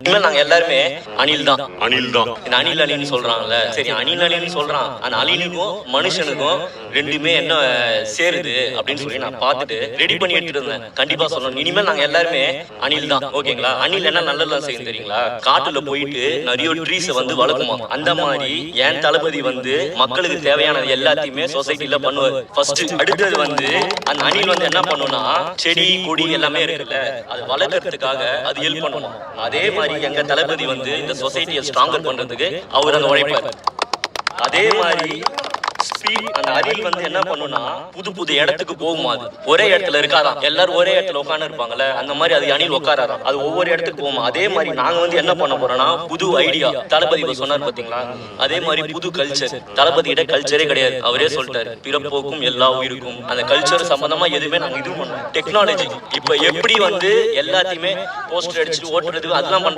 இனிமேல் நாங்க எல்லாருமே அணில் தான். அனில் தான். இந்த அணில் அணின்னு சொல்றாங்கல்ல. சரி அணில் அணின்னு சொல்றான். அந்த அணிலுக்கும் மனுஷனுக்கும் ரெண்டுமே என்ன சேருது அப்படின்னு சொல்லி நான் பார்த்துட்டு ரெடி பண்ணி எடுத்துட்டு இருந்தேன் கண்டிப்பா சொல்லணும். இனிமேல் நாங்க எல்லாருமே அணில் தான். ஓகேங்களா? அணில் என்ன நல்லதெல்லாம் செய்யும் தெரியுங்களா? காட்டுல போயிட்டு நிறைய ட்ரீஸ் வந்து வளர்க்குமா? அந்த மாதிரி என் தளபதி வந்து மக்களுக்கு தேவையானது எல்லாத்தையுமே சொசைட்டில பண்ணுவார். ஃபர்ஸ்ட் அடுத்தது வந்து அந்த அணில் வந்து என்ன பண்ணும்னா செடி கொடி எல்லாமே இருக்குல்ல அது வளர்க்கறதுக்காக அது ஹெல்ப் பண்ணுமா? அதே மாதிரி எங்க தளபதி வந்து இந்த சொசைட்டியை ஸ்ட்ராங்கர் பண்றதுக்கு அவர் அங்க உழைப்பார். அதே மாதிரி அந்த அறிவு வந்து என்ன பண்ணும்னா புது புது இடத்துக்கு போகுமா அது. ஒரே இடத்துல இருக்காதான். எல்லாரும் ஒரே இடத்துல உட்காந்து இருப்பாங்கல்ல அந்த மாதிரி அது அணில் உட்காராராம் அது ஒவ்வொரு இடத்துக்கு போகுமா. அதே மாதிரி நாங்க வந்து என்ன பண்ண போறோம்னா புது ஐடியா தளபதி சொன்னார் பாத்தீங்களா? அதே மாதிரி புது கல்ச்சர் தளபதியிட கல்ச்சரே கிடையாது. அவரே சொல்லிட்டாரு. பிறப்போக்கும் எல்லா உயிருக்கும். அந்த கல்ச்சர் சம்பந்தமா எதுவுமே நாங்க இது பண்ணோம் டெக்னாலஜி இப்ப எப்படி வந்து எல்லாத்தையுமே போஸ்டர் அடிச்சு ஓட்டுறது அதெல்லாம் பண்றாங்க